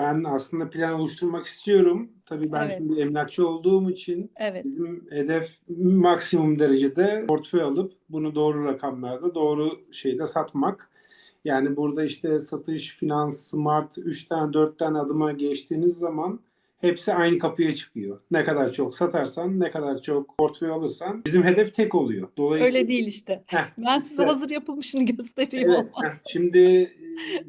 Ben aslında plan oluşturmak istiyorum. Tabii ben Evet. şimdi emlakçı olduğum için Evet. bizim hedef maksimum derecede portföy alıp bunu doğru rakamlarda, doğru şeyde satmak. Yani burada işte satış, finans, smart 3 tane 4 tane adıma geçtiğiniz zaman hepsi aynı kapıya çıkıyor. Ne kadar çok satarsan, ne kadar çok portföy alırsan bizim hedef tek oluyor. Dolayısıyla Öyle değil işte. Heh, Ben size işte. hazır yapılmışını göstereyim Evet, heh, şimdi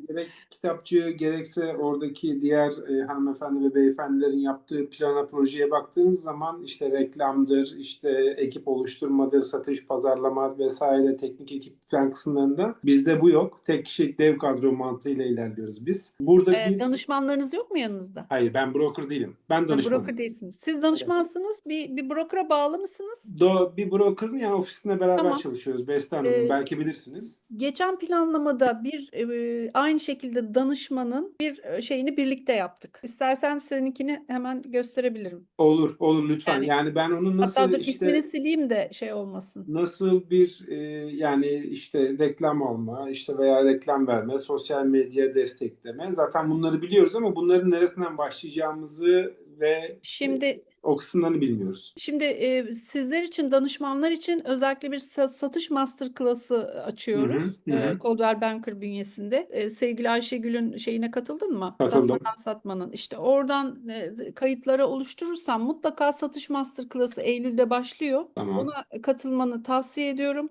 gerek kitapçı gerekse oradaki diğer e, hanımefendi ve beyefendilerin yaptığı plana projeye baktığınız zaman işte reklamdır, işte ekip oluşturmadır, satış, pazarlama vesaire teknik ekip plan kısımlarında bizde bu yok. Tek kişilik dev kadro mantığıyla ilerliyoruz biz. Burada Ee, bir danışmanlarınız yok mu yanınızda? hayır ben broker değilim. Ben danışmanım. broker değilsiniz. Siz danışmansınız. Bir, bir broker'a bağlı mısınız? Do, bir broker'ın yani ofisinde beraber Tamam. çalışıyoruz. Beste Hanım Ee, belki bilirsiniz. Geçen planlamada bir e, aynı şekilde danışmanın bir şeyini birlikte yaptık. İstersen seninkini hemen gösterebilirim. Olur, olur lütfen. Yani- Yani ben onu nasıl Hatta dur işte ismini sileyim de şey olmasın. nasıl bir e, yani işte reklam alma işte veya reklam verme, sosyal medya destekleme zaten bunları biliyoruz ama bunların neresinden başlayacağımızı ve Şimdi o kısımlarını bilmiyoruz. Şimdi e, sizler için, danışmanlar için özellikle bir sa- satış masterclass'ı açıyoruz. Hı hı, hı E. Coldwell Banker bünyesinde. E, sevgili Ayşegül'ün şeyine katıldın mı? Katıldım. Satmadan satmanın. İşte oradan e, kayıtları oluşturursan mutlaka satış masterclass'ı Eylül'de başlıyor. Tamam. Ona katılmanı tavsiye ediyorum.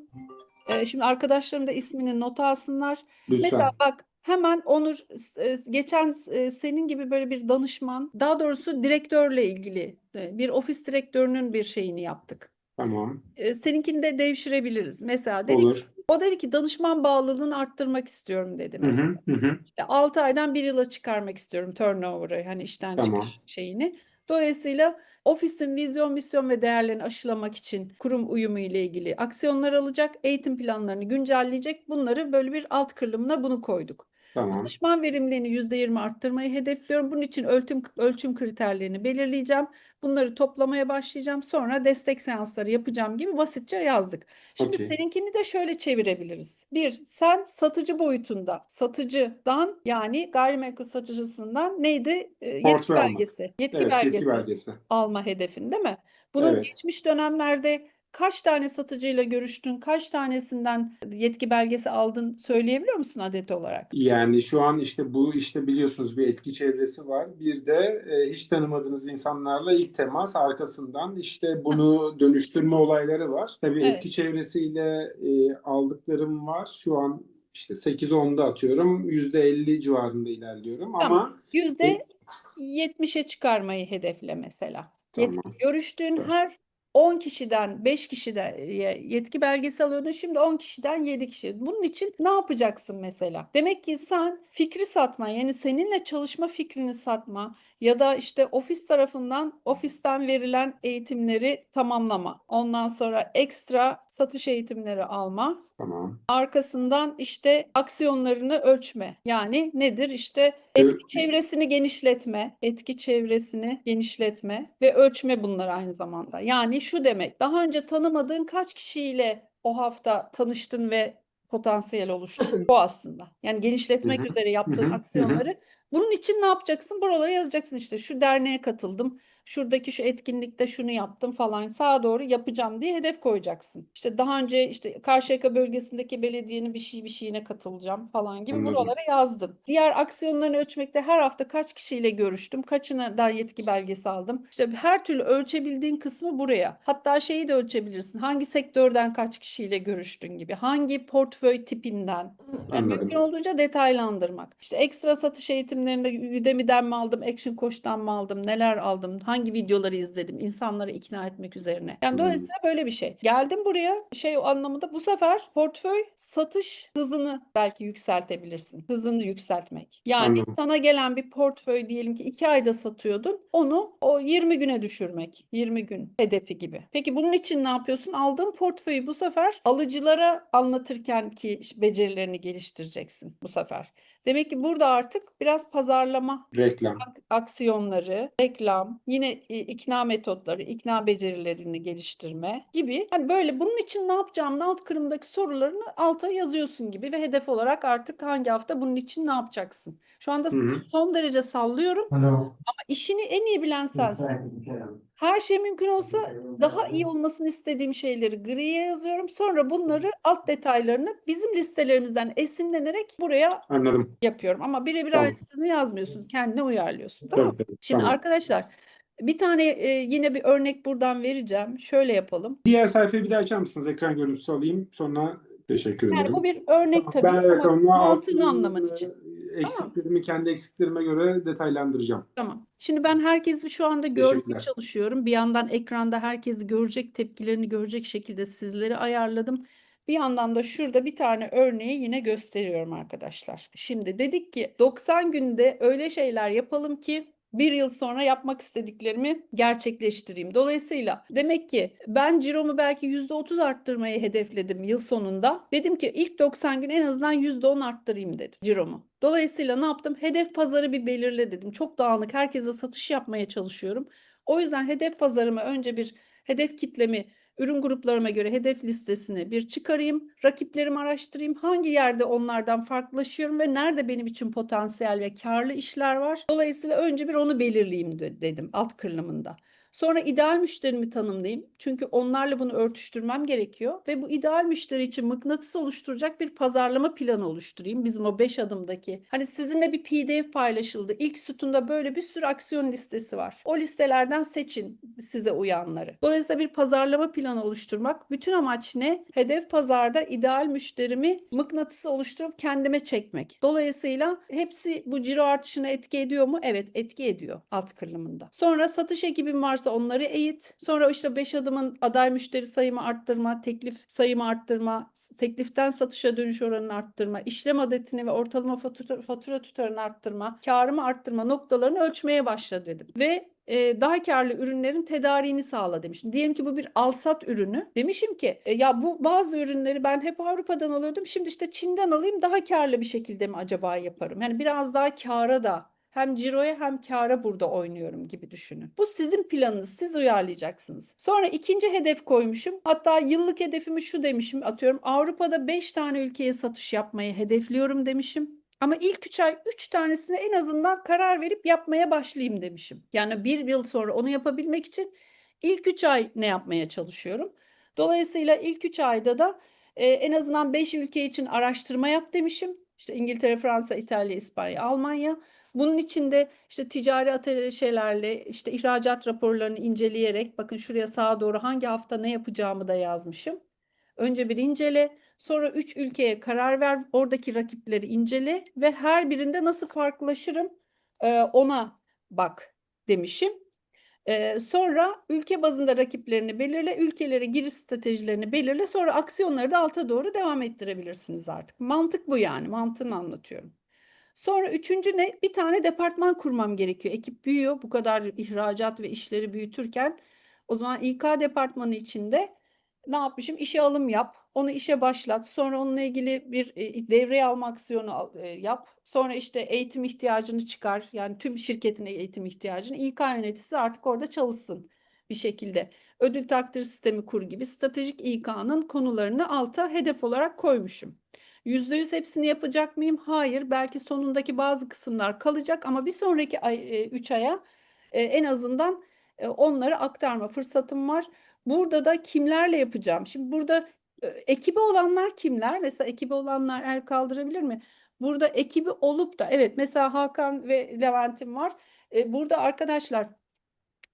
E, şimdi arkadaşlarım da ismini nota alsınlar. Lütfen. Mesela bak hemen Onur e, geçen e, senin gibi böyle bir danışman daha doğrusu direktörle ilgili e, bir ofis direktörünün bir şeyini yaptık. Tamam. Seninkini de devşirebiliriz. Mesela dedik, Olur. o dedi ki danışman bağlılığını arttırmak istiyorum dedi mesela. hı, hı hı. İşte 6 aydan 1 yıla çıkarmak istiyorum turnover'ı hani işten Tamam. çıkar şeyini. Dolayısıyla ofisin vizyon, misyon ve değerlerini aşılamak için kurum uyumu ile ilgili aksiyonlar alacak, eğitim planlarını güncelleyecek. Bunları böyle bir alt kırılımına bunu koyduk. Tamam. Danışman verimliliğini %20 arttırmayı hedefliyorum. Bunun için ölçüm, ölçüm kriterlerini belirleyeceğim. Bunları toplamaya başlayacağım. Sonra destek seansları yapacağım gibi basitçe yazdık. Şimdi Okey. seninkini de şöyle çevirebiliriz. Bir, sen satıcı boyutunda, satıcıdan yani gayrimenkul satıcısından neydi? Ee, yetki Portföy almak. belgesi, yetki Evet, yetki belgesi belgesi. alma hedefin değil mi? Bunu Evet. geçmiş dönemlerde kaç tane satıcıyla görüştün, kaç tanesinden yetki belgesi aldın söyleyebiliyor musun adet olarak? Yani şu an işte bu işte biliyorsunuz bir etki çevresi var. Bir de e, hiç tanımadığınız insanlarla ilk temas arkasından işte bunu dönüştürme olayları var. Tabii Evet. etki çevresiyle e, aldıklarım var. Şu an işte 8-10'da atıyorum. %50 civarında ilerliyorum Tamam. ama Yüzde 70'e çıkarmayı hedefle mesela. Yetki, Tamam. görüştüğün her 10 kişiden 5 kişiden yetki belgesi alıyordun. Şimdi 10 kişiden 7 kişi. Bunun için ne yapacaksın mesela? Demek ki sen fikri satma yani seninle çalışma fikrini satma ya da işte ofis tarafından ofisten verilen eğitimleri tamamlama. Ondan sonra ekstra satış eğitimleri alma. tamam. Arkasından işte aksiyonlarını ölçme. Yani nedir? İşte etki çevresini genişletme, etki çevresini genişletme ve ölçme bunlar aynı zamanda. Yani şu demek, daha önce tanımadığın kaç kişiyle o hafta tanıştın ve potansiyel oluştu. Bu aslında. Yani genişletmek üzere yaptığın aksiyonları. Bunun için ne yapacaksın? Buralara yazacaksın işte. Şu derneğe katıldım. Şuradaki şu etkinlikte şunu yaptım falan sağa doğru yapacağım diye hedef koyacaksın. İşte daha önce işte Karşıyaka bölgesindeki belediyenin bir şey bir şeyine katılacağım falan gibi Anladım. buralara yazdın. Diğer aksiyonlarını ölçmekte her hafta kaç kişiyle görüştüm, kaçına da yetki belgesi aldım. İşte her türlü ölçebildiğin kısmı buraya. Hatta şeyi de ölçebilirsin. Hangi sektörden kaç kişiyle görüştün gibi. Hangi portföy tipinden. Yani mümkün olduğunca detaylandırmak. İşte ekstra satış eğitimlerinde Udemy'den mi aldım, Action Coach'tan mı aldım, neler aldım, hangi videoları izledim, insanları ikna etmek üzerine. Yani dolayısıyla böyle bir şey. Geldim buraya şey o anlamında bu sefer portföy satış hızını belki yükseltebilirsin. Hızını yükseltmek. Yani Anladım. sana gelen bir portföy diyelim ki 2 ayda satıyordun. Onu o 20 güne düşürmek. 20 gün hedefi gibi. Peki bunun için ne yapıyorsun? Aldığın portföyü bu sefer alıcılara anlatırken ki becerilerini geliştireceksin bu sefer. Demek ki burada artık biraz pazarlama Reklam. ak- aksiyonları, reklam, yine ikna metotları, ikna becerilerini geliştirme gibi. Hani böyle bunun için ne yapacağımın alt kırımdaki sorularını alta yazıyorsun gibi ve hedef olarak artık hangi hafta bunun için ne yapacaksın? Şu anda Hı hı. son derece sallıyorum Hello. ama işini en iyi bilen sensin. Her şey mümkün olsa daha iyi olmasını istediğim şeyleri griye yazıyorum. Sonra bunları alt detaylarını bizim listelerimizden esinlenerek buraya Anladım. yapıyorum. Ama birebir Tamam. aynısını yazmıyorsun. Kendine uyarlıyorsun. Tamam mı? Tabii. Şimdi Tamam. arkadaşlar bir tane e, yine bir örnek buradan vereceğim. Şöyle yapalım. Diğer sayfayı bir daha açar mısınız? Ekran görüntüsü alayım. Sonra teşekkür Yani ederim. bu bir örnek tabii Ben mantığını altını, anlaman için. Eksiklerimi kendi eksiklerime göre detaylandıracağım. Tamam. Şimdi ben herkesi şu anda görmeye çalışıyorum. Bir yandan ekranda herkesi görecek, tepkilerini görecek şekilde sizleri ayarladım. Bir yandan da şurada bir tane örneği yine gösteriyorum arkadaşlar. Şimdi dedik ki 90 günde öyle şeyler yapalım ki bir yıl sonra yapmak istediklerimi gerçekleştireyim. Dolayısıyla demek ki ben ciromu belki %30 arttırmayı hedefledim yıl sonunda. Dedim ki ilk 90 gün en azından %10 arttırayım dedim ciromu. Dolayısıyla ne yaptım? Hedef pazarı bir belirle dedim. Çok dağınık, herkese satış yapmaya çalışıyorum. O yüzden hedef pazarıma önce bir hedef kitlemi, ürün gruplarıma göre hedef listesini bir çıkarayım, rakiplerimi araştırayım, hangi yerde onlardan farklılaşıyorum ve nerede benim için potansiyel ve karlı işler var. Dolayısıyla önce bir onu belirleyeyim de- dedim alt kırılımında. Sonra ideal müşterimi tanımlayayım. Çünkü onlarla bunu örtüştürmem gerekiyor ve bu ideal müşteri için mıknatıs oluşturacak bir pazarlama planı oluşturayım. Bizim o 5 adımdaki. Hani sizinle bir PDF paylaşıldı. İlk sütunda böyle bir sürü aksiyon listesi var. O listelerden seçin size uyanları. Dolayısıyla bir pazarlama planı oluşturmak. Bütün amaç ne? Hedef pazarda ideal müşterimi mıknatısı oluşturup kendime çekmek. Dolayısıyla hepsi bu ciro artışına etki ediyor mu? Evet etki ediyor alt kırılımında. Sonra satış ekibim varsa onları eğit. Sonra işte 5 adımın aday müşteri sayımı arttırma, teklif sayımı arttırma, tekliften satışa dönüş oranını arttırma, işlem adetini ve ortalama fatura, fatura tutarını arttırma, karımı arttırma noktalarını ölçmeye başla dedim. Ve e, daha karlı ürünlerin tedariğini sağla demişim. Diyelim ki bu bir alsat ürünü. Demişim ki e, ya bu bazı ürünleri ben hep Avrupa'dan alıyordum. Şimdi işte Çin'den alayım daha karlı bir şekilde mi acaba yaparım? Yani biraz daha kâra da hem ciroya hem kâra burada oynuyorum gibi düşünün. Bu sizin planınız. Siz uyarlayacaksınız. Sonra ikinci hedef koymuşum. Hatta yıllık hedefimi şu demişim. Atıyorum Avrupa'da 5 tane ülkeye satış yapmayı hedefliyorum demişim. Ama ilk 3 ay 3 tanesine en azından karar verip yapmaya başlayayım demişim. Yani bir yıl sonra onu yapabilmek için ilk 3 ay ne yapmaya çalışıyorum? Dolayısıyla ilk 3 ayda da e, en azından 5 ülke için araştırma yap demişim. İşte İngiltere, Fransa, İtalya, İspanya, Almanya. Bunun içinde işte ticari ateşelerle işte ihracat raporlarını inceleyerek bakın şuraya sağa doğru hangi hafta ne yapacağımı da yazmışım. Önce bir incele, sonra 3 ülkeye karar ver, oradaki rakipleri incele ve her birinde nasıl farklılaşırım ona bak demişim. Sonra ülke bazında rakiplerini belirle, ülkelere giriş stratejilerini belirle, sonra aksiyonları da alta doğru devam ettirebilirsiniz artık. Mantık bu yani, mantığını anlatıyorum. Sonra üçüncü ne? Bir tane departman kurmam gerekiyor. Ekip büyüyor. Bu kadar ihracat ve işleri büyütürken o zaman İK departmanı içinde ne yapmışım? İşe alım yap. Onu işe başlat. Sonra onunla ilgili bir e, devreye alma aksiyonu e, yap. Sonra işte eğitim ihtiyacını çıkar. Yani tüm şirketin eğitim ihtiyacını İK yöneticisi artık orada çalışsın bir şekilde. Ödül takdir sistemi kur gibi stratejik İK'nın konularını alta hedef olarak koymuşum. %100 hepsini yapacak mıyım? Hayır. Belki sonundaki bazı kısımlar kalacak ama bir sonraki ay, 3 aya e, en azından e, onları aktarma fırsatım var. Burada da kimlerle yapacağım? Şimdi burada e, ekibi olanlar kimler? Mesela ekibi olanlar el kaldırabilir mi? Burada ekibi olup da evet mesela Hakan ve Levent'im var. E, burada arkadaşlar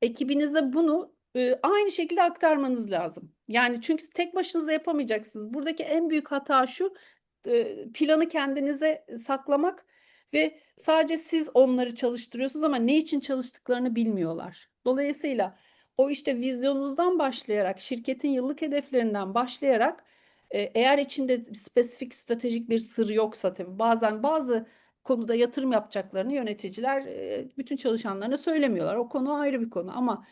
ekibinize bunu e, aynı şekilde aktarmanız lazım. Yani çünkü tek başınıza yapamayacaksınız. Buradaki en büyük hata şu e, planı kendinize saklamak ve sadece siz onları çalıştırıyorsunuz ama ne için çalıştıklarını bilmiyorlar. Dolayısıyla o işte vizyonunuzdan başlayarak, şirketin yıllık hedeflerinden başlayarak e, eğer içinde spesifik stratejik bir sır yoksa tabii bazen bazı konuda yatırım yapacaklarını yöneticiler e, bütün çalışanlarına söylemiyorlar. O konu ayrı bir konu ama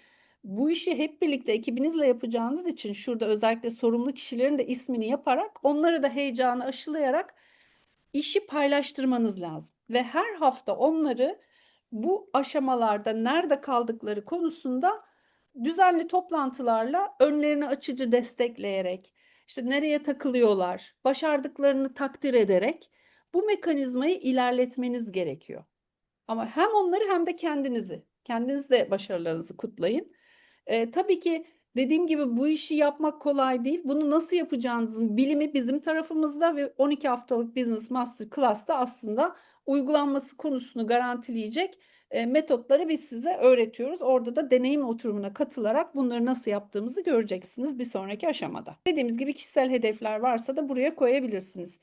bu işi hep birlikte ekibinizle yapacağınız için şurada özellikle sorumlu kişilerin de ismini yaparak onları da heyecanı aşılayarak işi paylaştırmanız lazım ve her hafta onları bu aşamalarda nerede kaldıkları konusunda düzenli toplantılarla önlerini açıcı destekleyerek, işte nereye takılıyorlar, başardıklarını takdir ederek bu mekanizmayı ilerletmeniz gerekiyor. Ama hem onları hem de kendinizi, kendiniz de başarılarınızı kutlayın. Ee, tabii ki dediğim gibi bu işi yapmak kolay değil. Bunu nasıl yapacağınızın bilimi bizim tarafımızda ve 12 haftalık Business Master Class'ta aslında uygulanması konusunu garantileyecek e, metotları biz size öğretiyoruz. Orada da deneyim oturumuna katılarak bunları nasıl yaptığımızı göreceksiniz bir sonraki aşamada. Dediğimiz gibi kişisel hedefler varsa da buraya koyabilirsiniz.